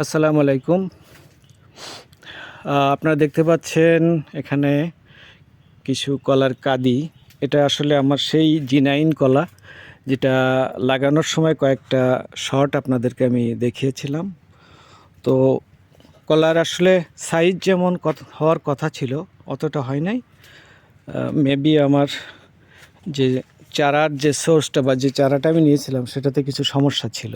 আসসালামু আলাইকুম। আপনারা দেখতে পাচ্ছেন এখানে কিছু কলার কাদি। এটা আসলে আমার সেই জিনাইন কলা যেটা লাগানোর সময় কয়েকটা শর্ট আপনাদেরকে আমি দেখিয়েছিলাম। তো কলার আসলে সাইজ যেমন হওয়ার কথা ছিল, অতটা হয় নাই। মেবি আমার যে চারার যে সোর্সটা বা যে চারাটা আমি নিয়েছিলাম, সেটাতে কিছু সমস্যা ছিল।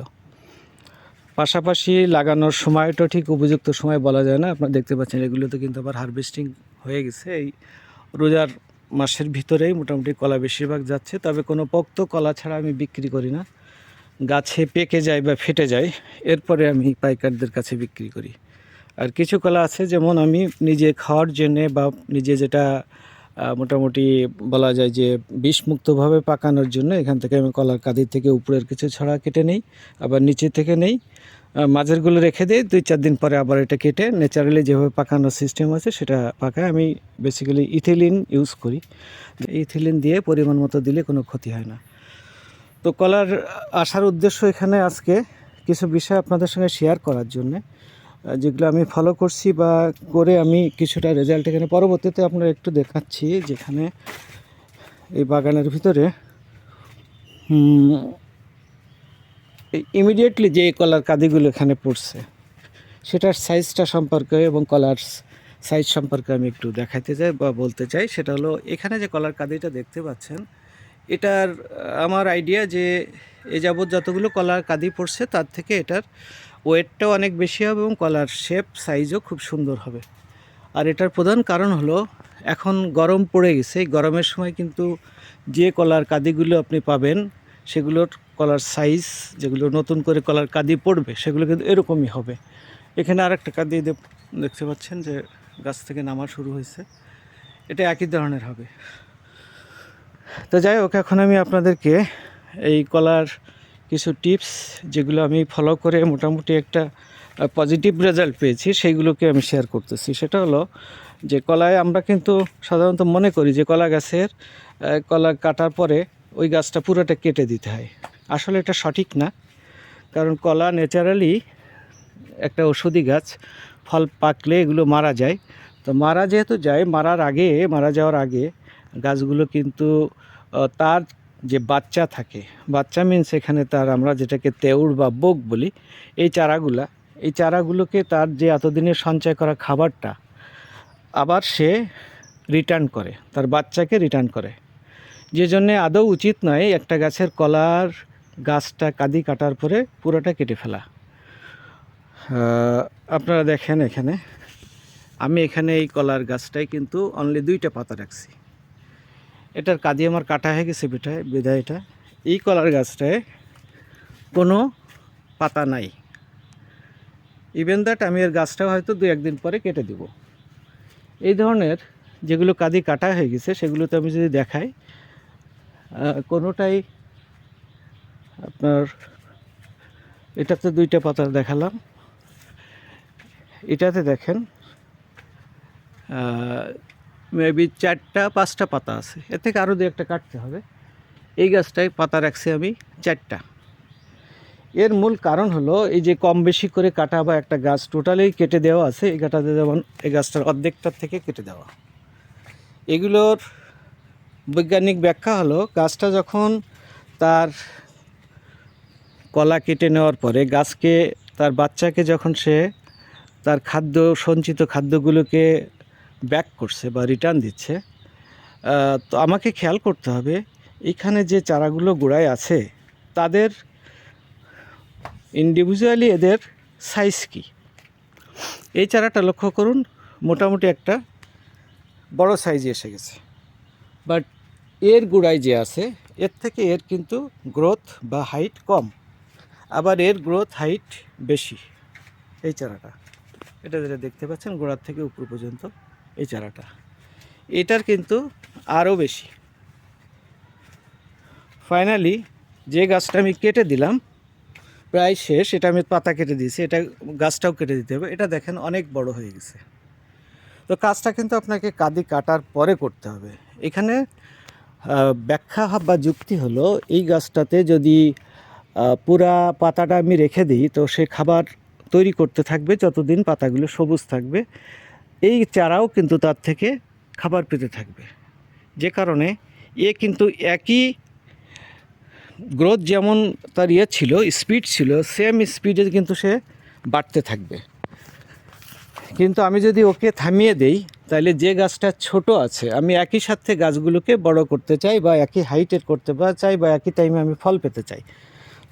পাশাপাশি লাগানোর সময়টা ঠিক উপযুক্ত সময় বলা যায় না। আপনারা দেখতে পাচ্ছেন এগুলোতে কিন্তু আবার হারভেস্টিং হয়ে গেছে। এই রোজার মাসের ভিতরেই মোটামুটি কলা বেশিরভাগ যাচ্ছে। তবে কোনো পোক্ত কলা ছাড়া আমি বিক্রি করি না। গাছে পেকে যায় বা ফেটে যায়, এরপরে আমি পাইকারদের কাছে বিক্রি করি। আর কিছু কলা আছে যেমন আমি নিজে খাওয়ার জন্যে বা নিজে যেটা মোটামুটি বলা যায় যে বিষমুক্তভাবে পাকানোর জন্য এখান থেকে আমি কলার কাদির থেকে উপরের কিছু ছড়া কেটে নেই, আবার নিচে থেকে নেই। মাঝেরগুলো রেখে দিই, দুই চার দিন পরে আবার এটা কেটে ন্যাচারালি যেভাবে পাকানোর সিস্টেম আছে সেটা পাকায়। আমি বেসিক্যালি ইথিলিন ইউজ করি। ইথিলিন দিয়ে পরিমাণ মতো দিলে কোনো ক্ষতি হয় না। তো কলার আসার উদ্দেশ্য এখানে আজকে কিছু বিষয় আপনাদের সঙ্গে শেয়ার করার জন্যে। যেগুলো আমি ফলো করছি বা করে আমি কিছুটা রেজাল্ট এখানে পরবর্তীতে আপনারা একটু দেখাচ্ছি যেখানে এই বাগানের ভিতরে ইমিডিয়েটলি যে কলার কাদিগুলো এখানে পড়ছে, সেটার সাইজটা সম্পর্কে এবং কলার সাইজ সম্পর্কে আমি একটু দেখাতে চাই বা বলতে চাই। সেটা হলো, এখানে যে কলার কাদিটা দেখতে পাচ্ছেন, এটার, আমার আইডিয়া যে এ যাবৎ যতগুলো কলার কাদি পড়ছে, তার থেকে এটার ওয়েটটাও অনেক বেশি হবে এবং কলার শেপ, সাইজও খুব সুন্দর হবে। আর এটার প্রধান কারণ হলো, এখন গরম পড়ে গেছে। এই গরমের সময় কিন্তু যে কলার কাদিগুলো আপনি পাবেন, সেগুলোর কলার সাইজ, যেগুলো নতুন করে কলার কাদি পড়বে, সেগুলো কিন্তু এরকমই হবে। এখানে আর একটা কাদি দেখ- দেখতে পাচ্ছেন যে গাছ থেকে নামা শুরু হয়েছে। এটা একই ধরনের হবে। তো যাই হোক, এখন আমি আপনাদেরকে এই কলার কিছু টিপস যেগুলো আমি ফলো করে মোটামুটি একটা পজিটিভ রেজাল্ট পেয়েছি, সেইগুলোকে আমি শেয়ার করতেছি। সেটা হলো যে কলায় আমরা কিন্তু সাধারণত মনে করি যে কলা গাছের কলা কাটার পরে ওই গাছটা পুরোটা কেটে দিতে হয়। আসলে এটা সঠিক না, কারণ কলা ন্যাচারালি একটা ওষুধি গাছ, ফল পাকলে এগুলো মারা যায়। তো মারা যেহেতু যায়, মারার আগে, মারা যাওয়ার আগে গাছগুলো কিন্তু তার যে বাচ্চা থাকে, বাচ্চা মিনস এখানে তার আমরা যেটাকে তেউর বা বোক বলি, এই চারাগুলা, এই চারাগুলোকে তার যে এতদিনের সঞ্চয় করা খাবারটা, আবার সে রিটার্ন করে, তার বাচ্চাকে রিটার্ন করে। যে জন্যে আদৌ উচিত নয় একটা গাছের কলার গাছটা কাদি কাটার পরে পুরোটা কেটে ফেলা। আপনারা দেখেন এখানে, আমি এখানে এই কলার গাছটায় কিন্তু অনলি দুইটা পাতা রাখছি। এটার কাদি আমার কাটা হয়ে গেছে বিটায় বিদায় এটা। এই কলার গাছটায় কোনো পাতা নাই। ইভেন দ্যাট আমি এর গাছটাও হয়তো দু একদিন পরে কেটে দেব। এই ধরনের যেগুলো কাঁদি কাটা হয়ে গেছে, সেগুলোতে আমি যদি দেখাই কোনোটাই আপনার, এটাতে দুইটা পাতা দেখালাম। এটাতে দেখেন মেবি চারটা, পাঁচটা পাতা আছে। এর থেকে আরও দু একটা কাটতে হবে। এই গাছটায় পাতা রাখছি আমি চারটা। এর মূল কারণ হলো, এই যে কম বেশি করে কাটা বা একটা গাছ টোটালি কেটে দেওয়া আছে, এই গাছটাতে যেমন এই গাছটার অর্ধেকটার থেকে কেটে দেওয়া। এগুলোর বৈজ্ঞানিক ব্যাখ্যা হলো, গাছটা যখন তার কলা কেটে নেওয়ার পরে গাছকে, তার বাচ্চাকে যখন সে তার খাদ্য, সঞ্চিত খাদ্যগুলোকে ব্যাক করছে বা রিটার্ন দিচ্ছে তো আমাকে খেয়াল করতে হবে, এখানে যে চারাগুলো গোড়ায় আছে, তাদের ইন্ডিভিজুয়ালি এদের সাইজ কি? এই চারাটা লক্ষ্য করুন, মোটামুটি একটা বড় সাইজে এসে গেছে। বাট এর গোড়ায় যে আছে, এর থেকে এর কিন্তু গ্রোথ বা হাইট কম, আবার এর গ্রোথ হাইট বেশি। এই চারাটা, এটা যেটা দেখতে পাচ্ছেন, গোড়ার থেকে উপর পর্যন্ত। এই চারাটা। এটার কিন্তু আরও বেশি। ফাইনালি যে গাছটা আমি কেটে দিলাম, প্রায় শেষ, এটা আমি পাতা কেটে দিয়েছি, এটা গাছটাও কেটে দিতে হবে। এটা দেখেন অনেক বড় হয়ে গেছে। তো কাজটা কিন্তু আপনাকে কাদি কাটার পরে করতে হবে। এখানে ব্যাখ্যা বা যুক্তি হলো, এই গাছটাতে যদি পুরা পাতাটা আমি রেখে দিই, তো সে খাবার তৈরি করতে থাকবে, যতদিন পাতাগুলো সবুজ থাকবে এই চারাও কিন্তু তার থেকে খাবার পেতে থাকবে। যে কারণে এ কিন্তু একই গ্রোথ যেমন তার ইয়ে ছিল স্পিড ছিল সেম স্পিডে কিন্তু সে বাড়তে থাকবে। কিন্তু আমি যদি ওকে থামিয়ে দেই, তাহলে যে গাছটা ছোট আছে, আমি একই সাথে গাছগুলোকে বড় করতে চাই বা একই হাইটের করতে বা চাই বা একই টাইমে আমি ফল পেতে চাই।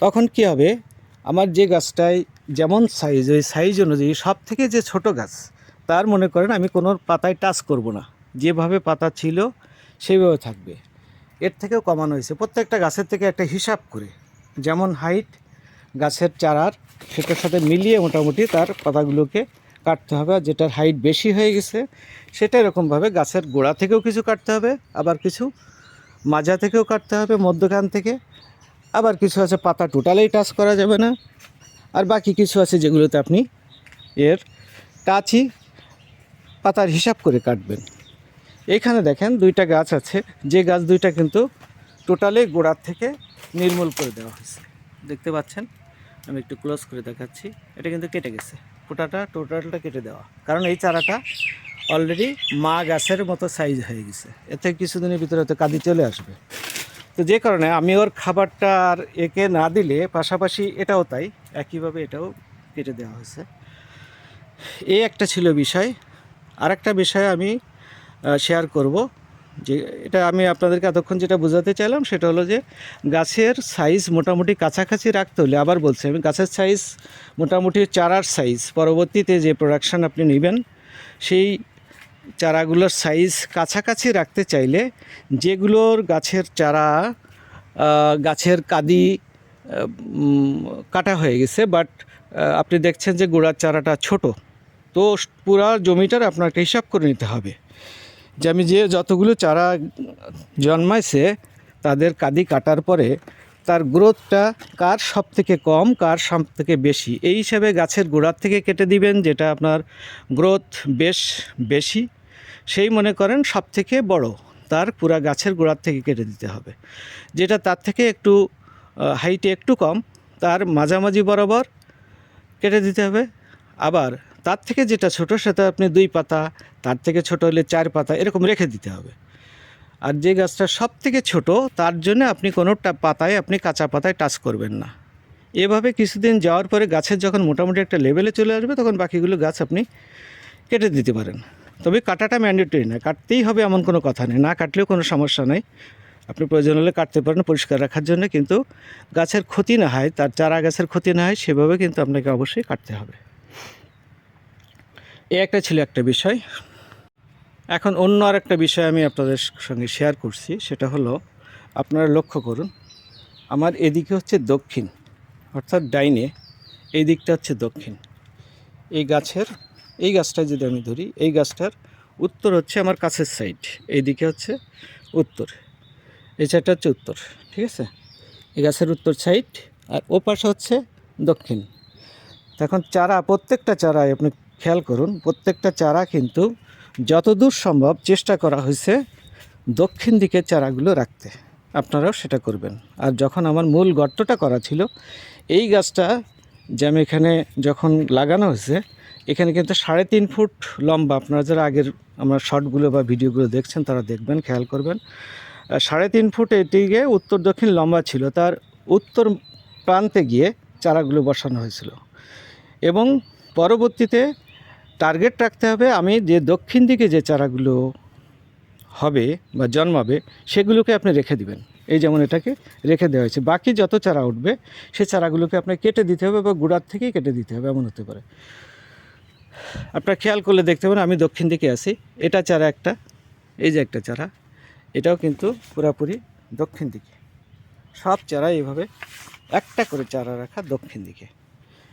তখন কি হবে? আমার যে গাছটায় যেমন সাইজ ওই সাইজ অনুযায়ী সব থেকে যে ছোট গাছ তার মনে করেন, আমি কোনো পাতায় টাচ করব না। যেভাবে পাতা ছিল সেইভাবে থাকবে। এর থেকেও কমানো হয়েছে। প্রত্যেকটা গাছের থেকে একটা হিসাব করে, যেমন হাইট, গাছের চারার সেটার সাথে মিলিয়ে মোটামুটি তার পাতাগুলোকে কাটতে হবে। আর যেটার হাইট বেশি হয়ে গেছে, সেটা এরকমভাবে গাছের গোড়া থেকেও কিছু কাটতে হবে, আবার কিছু মাজা থেকেও কাটতে হবে, মধ্যখান থেকে। আবার কিছু আছে, পাতা টোটালেই টাচ করা যাবে না। আর বাকি কিছু আছে যেগুলোতে আপনি এর টাচই পাতার হিসাব করে কাটবেন। এইখানে দেখেন দুইটা গাছ আছে। যে গাছ দুইটা কিন্তু টোটালি গোড়ার থেকে নির্মূল করে দেওয়া হয়েছে। দেখতে পাচ্ছেন? আমি একটু ক্লোজ করে দেখাচ্ছি। এটা কিন্তু কেটে গেছে। গোটাটা টোটালটা কেটে দেওয়া। কারণ এই চারাটা অলরেডি মা গাছের মতো সাইজ হয়ে গেছে। এতে কিছুদিনের ভিতরে হয়তো কাঁদি চলে আসবে। তো যে কারণে আমি ওর খাবারটা আর একে না দিলে, পাশাপাশি এটাও তাই, একইভাবে এটাও কেটে দেওয়া হয়েছে। এই একটা ছিল বিষয়। আরেকটা বিষয় আমি শেয়ার করব যে এটা আমি আপনাদেরকে এতক্ষণ যেটা বোঝাতে চাইলাম সেটা হলো যে গাছের সাইজ মোটামুটি কাছাকাছি রাখতে হলে আবার বলছি আমি, গাছের সাইজ মোটামুটি চারার সাইজ পরবর্তীতে যে প্রোডাকশান আপনি নেবেন, সেই চারাগুলোর সাইজ কাছাকাছি রাখতে চাইলে যেগুলোর গাছের চারা গাছের কাদি কাটা হয়ে গেছে বাট আপনি দেখছেন যে গোড়ার চারাটা ছোট। তো পুরা জমিটার আপনার একটা হিসাব করে নিতে হবে। যে আমি যে যতগুলো চারা জন্মাইছে, তাদের কাদি কাটার পরে তার গ্রোথটা কার সব থেকে কম, কার সব থেকে বেশি? এই হিসাবে গাছের গোড়ার থেকে কেটে দিবেন, যেটা আপনার গ্রোথ বেশ বেশি, সেই মনে করেন সব থেকে বড়। তার পুরা গাছের গোড়ার থেকে কেটে দিতে হবে। যেটা তার থেকে একটু হাইটে একটু কম, তার মাঝামাঝি বরাবর কেটে দিতে হবে। আবার তার থেকে যেটা ছোট সেটা আপনি দুই পাতা, তার থেকে ছোট হলে চার পাতা, এরকম রেখে দিতে হবে। আর যে গাছটা সব থেকে ছোট, তার জন্য আপনি কোনো পাতায় আপনি কাঁচা পাতায় টাচ করবেন না। এভাবে কিছুদিন যাওয়ার পরে গাছের যখন মোটামুটি একটা লেভেলে চলে আসবে, তখন বাকিগুলো গাছ আপনি কেটে দিতে পারেন। তবে কাটাটা ম্যান্ডেটরি না, কাটতেই হবে এমন কোনো কথা নেই। না কাটলেও কোনো সমস্যা নেই। আপনি প্রয়োজন হলে কাটতে পারেন, পরিষ্কার রাখার জন্য, কিন্তু গাছের ক্ষতি না হয়, তার চারা গাছের ক্ষতি না হয়, সেভাবে কিন্তু আপনাকে অবশ্যই কাটতে হবে। এ একটা ছিল একটা বিষয়। এখন অন্য আর একটা বিষয় আমি আপনাদের সঙ্গে শেয়ার করছি, সেটা হলো আপনারা লক্ষ্য করুন, আমার এদিকে হচ্ছে দক্ষিণ, অর্থাৎ ডাইনে এই দিকটা হচ্ছে দক্ষিণ। এই গাছের, এই গাছটা যদি আমি ধরি, এই গাছটার উত্তর হচ্ছে আমার কাছের সাইড এই দিকে হচ্ছে উত্তর, এই সাইডটা হচ্ছে উত্তর, ঠিক আছে? এই গাছের উত্তর সাইড আর ও পাশে হচ্ছে দক্ষিণ। এখন চারা, প্রত্যেকটা চারায় আপনি খেয়াল করুন, প্রত্যেকটা চারা কিন্তু যতদূর সম্ভব চেষ্টা করা হয়েছে দক্ষিণ দিকের চারাগুলো রাখতে। আপনারাও সেটা করবেন। আর যখন আমার মূল গর্তটা করা ছিল, এই গাছটা যে আমি এখানে যখন লাগানো হয়েছে, এখানে কিন্তু সাড়ে তিন ফুট লম্বা, আপনারা যারা আগের আমার শর্টগুলো বা ভিডিওগুলো দেখছেন, তারা দেখবেন, খেয়াল করবেন। সাড়ে তিন ফুট এটিকে উত্তর দক্ষিণ লম্বা ছিল, তার উত্তর প্রান্তে গিয়ে চারাগুলো বসানো হয়েছিল। এবং পরবর্তীতে টার্গেট রাখতে হবে, আমি যে দক্ষিণ দিকে যে চারাগুলো হবে বা জন্মাবে, সেগুলোকে আপনি রেখে দিবেন। এই যেমন এটাকে রেখে দেওয়া হয়েছে। বাকি যত চারা উঠবে, সে চারাগুলোকে আপনার কেটে দিতে হবে বা গুড়ার থেকেই কেটে দিতে হবে, এমন হতে পারে। আপনার খেয়াল করলে দেখতে পাবেন আমি দক্ষিণ দিকে আছি। এটা চারা একটা, এই যে একটা চারা, এটাও কিন্তু পুরাপুরি দক্ষিণ দিকে। সব চারা এইভাবে একটা করে চারা রাখা দক্ষিণ দিকে।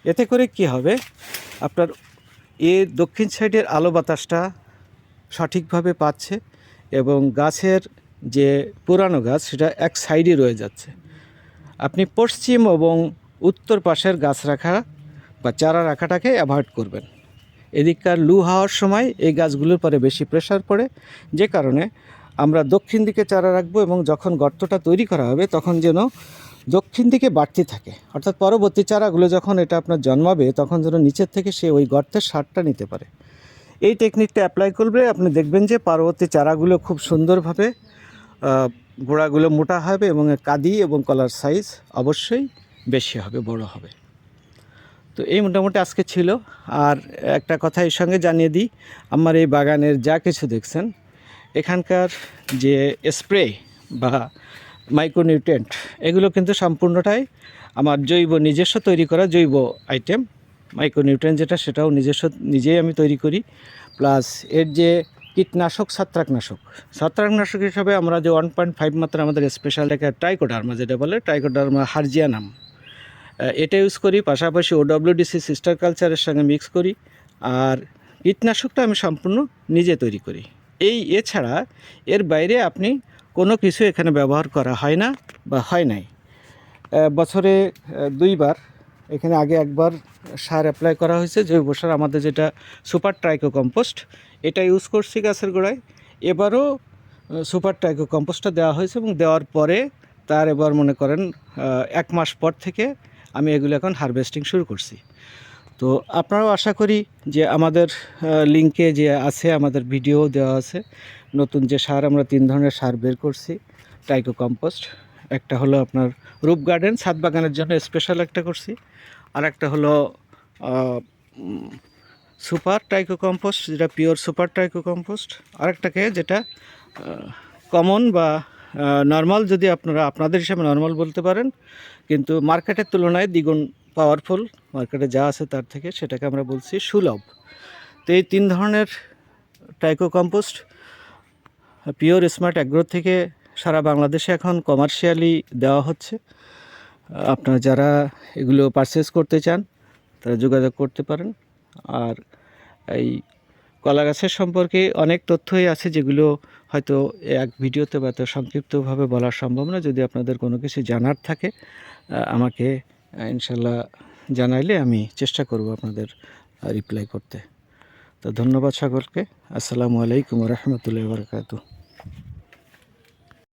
এতে করে কি হবে? আপনার এ দক্ষিণ সাইডের আলো বাতাসটা সঠিকভাবে পাচ্ছে এবং গাছের যে পুরানো গাছ, সেটা এক সাইডে রয়ে যাচ্ছে। আপনি পশ্চিম এবং উত্তর পাশের গাছ রাখা বা চারা রাখাটাকে অ্যাভয়েড করবেন। এদিককার লু হওয়ার সময় এই গাছগুলোর পরে বেশি প্রেশার পড়ে, যে কারণে আমরা দক্ষিণ দিকে চারা রাখব এবং যখন গর্তটা তৈরি করা হবে, তখন যেন দক্ষিণ দিকে বাড়তি থাকে। অর্থাৎ পরবর্তী চারাগুলো যখন এটা আপনার জন্মাবে, তখন যেন নিচের থেকে সে ওই গর্তের সারটা নিতে পারে। এই টেকনিকটা অ্যাপ্লাই করলে আপনি দেখবেন যে পরবর্তী চারাগুলো খুব সুন্দরভাবে গোড়াগুলো মোটা হবে এবং কাদি এবং কলার সাইজ অবশ্যই বেশি হবে, বড় হবে। তো এই মোটামুটি আজকে ছিল। আর একটা কথা এর সঙ্গে জানিয়ে দিই, আমার এই বাগানের যা কিছু দেখছেন, এখানকার যে স্প্রে বা মাইক্রোনিউট্রেন্ট এগুলো কিন্তু সম্পূর্ণটাই আমার জৈব নিজস্ব তৈরি করা জৈব আইটেম। মাইক্রোনিউট্রেন্ট যেটা, সেটাও নিজস্ব, নিজেই আমি তৈরি করি। প্লাস এর যে কীটনাশক, ছত্রাকনাশক। ছত্রাকনাশক হিসাবে আমরা যে ওয়ান পয়েন্ট ফাইভ মাত্রা আমাদের স্পেশাল একটা ট্রাইকোডার্মা যেটা বলে ট্রাইকোডার্মা হার্জিয়ানাম এটা ইউজ করি, পাশাপাশি ওডব্লিউডিসি সিস্টার কালচারের সঙ্গে মিক্স করি। আর কীটনাশকটা আমি সম্পূর্ণ নিজে তৈরি করি। এই এছাড়া এর বাইরে আপনি কোনো কিছু এখানে ব্যবহার করা হয় না বা হয় নাই। বছরে দুইবার এখানে আগে একবার সার অ্যাপ্লাই করা হয়েছে। জৈব সার আমাদের যেটা সুপার ট্রাইকো কম্পোস্ট এটা ইউজ করছি গাছের গোড়ায়। এবারও সুপার ট্রাইকো কম্পোস্টটা দেওয়া হয়েছে এবং দেওয়ার পরে তার এবার মনে করেন এক মাস পর থেকে আমি এগুলো এখন হারভেস্টিং শুরু করছি। তো আপনারাও আশা করি যে আমাদের লিঙ্কে যে আছে আমাদের ভিডিও দেওয়া আছে, নতুন যে সার আমরা তিন ধরনের সার বের করছি টাইকো কম্পোস্ট একটা হলো আপনার রূপ গার্ডেন, ছাদ বাগানের জন্য স্পেশাল একটা করছি, আর একটা হলো সুপার টাইকো কম্পোস্ট যেটা পিওর সুপার টাইকো কম্পোস্ট আরেকটাকে যেটা কমন বা নর্মাল যদি আপনারা, আপনাদের হিসাবে নর্মাল বলতে পারেন, কিন্তু মার্কেটের তুলনায় দ্বিগুণ পাওয়ারফুল মার্কেটে যা আছে তার থেকে সেটাকে আমরা বলছি সুলভ। তো এই তিন ধরনের টাইকো কম্পোস্ট পিওর স্মার্ট অ্যাগ্রো থেকে সারা বাংলাদেশে এখন কমার্শিয়ালি দেওয়া হচ্ছে। আপনারা যারা এগুলো পারচেস করতে চান, তারা যোগাযোগ করতে পারেন। আর এই কলা গাছের সম্পর্কে অনেক তথ্যই আছে যেগুলো হয়তো এক ভিডিওতে বা এত সংক্ষিপ্তভাবে বলা সম্ভব না। যদি আপনাদের কোনো কিছু জানার থাকে আমাকে ইনশাল্লাহ জানাইলে আমি চেষ্টা করব আপনাদের রিপ্লাই করতে। তো ধন্যবাদ সকলকে। আসসালামু আলাইকুম রহমতুল্লাহ বরকাতু